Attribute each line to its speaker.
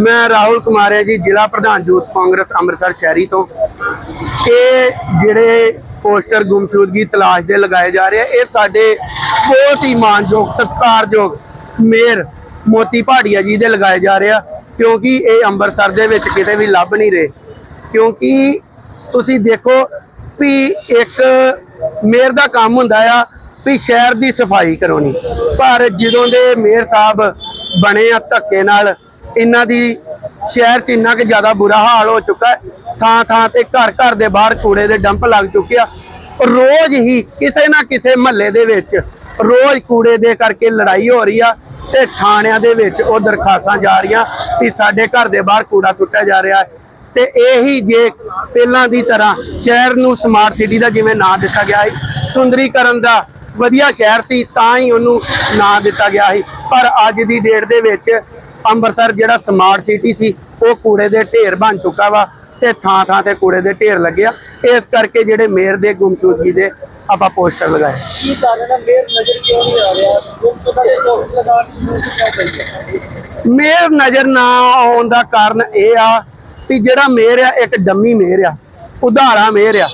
Speaker 1: ਮੈਂ ਰਾਹੁਲ ਕੁਮਾਰ ਹੈ ਜੀ, ਜ਼ਿਲ੍ਹਾ ਪ੍ਰਧਾਨ ਯੂਥ ਕਾਂਗਰਸ, ਅੰਮ੍ਰਿਤਸਰ ਸ਼ਹਿਰੀ ਤੋਂ। ਇਹ ਜਿਹੜੇ ਪੋਸਟਰ ਗੁੰਮਸ਼ੁਦਗੀ, ਤਲਾਸ਼ ਦੇ ਲਗਾਏ ਜਾ ਰਹੇ ਆ, ਇਹ ਸਾਡੇ ਬਹੁਤ ਹੀ ਮਾਨਯੋਗ, ਸਤਿਕਾਰਯੋਗ ਮੇਅਰ ਮੋਤੀ ਭਾਟੀਆ ਜੀ ਦੇ ਲਗਾਏ ਜਾ ਰਹੇ ਆ, ਕਿਉਂਕਿ ਇਹ ਅੰਮ੍ਰਿਤਸਰ ਦੇ ਵਿੱਚ ਕਿਤੇ ਵੀ ਲੱਭ ਨਹੀਂ ਰਹੇ। ਕਿਉਂਕਿ ਤੁਸੀਂ ਦੇਖੋ ਵੀ ਇੱਕ ਮੇਅਰ ਦਾ ਕੰਮ ਹੁੰਦਾ ਆ ਵੀ ਸ਼ਹਿਰ ਦੀ ਸਫ਼ਾਈ ਕਰਾਉਣੀ। ਪਰ ਜਦੋਂ ਦੇ ਮੇਅਰ ਸਾਹਿਬ ਬਣੇ ਆ ਧੱਕੇ ਨਾਲ ਇਹਨਾਂ ਦੀ ਸ਼ਹਿਰ 'ਚ ਇੰਨਾ ਕਿ ਜ਼ਿਆਦਾ ਬੁਰਾ ਹਾਲ ਹੋ ਚੁੱਕਾ ਹੈ। ਥਾਂ ਥਾਂ ਤੇ ਘਰ ਘਰ ਦੇ ਬਾਹਰ ਕੂੜੇ ਦੇ ਡੰਪ ਲੱਗ ਚੁੱਕੇ ਆ। ਰੋਜ਼ ਹੀ ਕਿਸੇ ਨਾ ਕਿਸੇ ਮਹੱਲੇ ਦੇ ਵਿੱਚ ਰੋਜ਼ ਕੂੜੇ ਦੇ ਕਰਕੇ ਲੜਾਈ ਹੋ ਰਹੀ ਆ ਤੇ ਥਾਣਿਆਂ ਦੇ ਵਿੱਚ ਉਹ ਦਰਖਾਸਤਾਂ ਜਾ ਰਹੀਆਂ ਕਿ ਸਾਡੇ ਘਰ ਦੇ ਬਾਹਰ ਕੂੜਾ ਸੁੱਟਿਆ ਜਾ ਰਿਹਾ ਹੈ। ਤੇ ਇਹੀ ਜੇ ਪਹਿਲਾਂ ਦੀ ਤਰ੍ਹਾਂ ਸ਼ਹਿਰ ਨੂੰ ਸਮਾਰਟ ਸਿਟੀ ਦਾ ਜਿਵੇਂ ਨਾਂ ਦਿੱਤਾ ਗਿਆ ਸੀ, ਸੁੰਦਰੀਕਰਨ ਦਾ ਵਧੀਆ ਸ਼ਹਿਰ ਸੀ, ਤਾਂ ਹੀ ਉਹਨੂੰ ਨਾਂ ਦਿੱਤਾ ਗਿਆ ਸੀ। ਪਰ ਅੱਜ ਦੀ ਡੇਟ ਦੇ ਵਿੱਚ ਅੰਮ੍ਰਿਤਸਰ ਜਿਹੜਾ ਸਮਾਰਟ ਸਿਟੀ ਸੀ ਉਹ ਕੂੜੇ ਦੇ ਢੇਰ ਬਣ ਚੁੱਕਾ ਵਾ ਤੇ ਥਾਂ ਥਾਂ ਤੇ ਕੂੜੇ ਦੇ ਢੇਰ ਲੱਗਿਆ ਇਸ ਕਰਕੇ ਜਿਹੜੇ ਮੇਅਰ ਦੇ ਗੁੰਮਸ਼ੁਦਗੀ ਦੇ ਆਪਾਂ ਪੋਸਟਰ ਲਗਾਏ।
Speaker 2: ਕੀ ਕਾਰਨ ਹੈ ਮੇਰ ਨਜ਼ਰ ਕਿਉਂ ਨਹੀਂ ਆ ਰਿਹਾ? ਗੁੰਮਸ਼ੁਦਾ ਦੇ
Speaker 1: ਮੇਅਰ ਨਜ਼ਰ ਨਾ ਆਉਣ ਦਾ ਕਾਰਨ ਇਹ ਆ ਵੀ ਜਿਹੜਾ ਮੇਅਰ ਆ ਇੱਕ ਡੰਮੀ ਮੇਅਰ ਆ ਉਧਾਰਾ ਮੇਅਰ ਆ।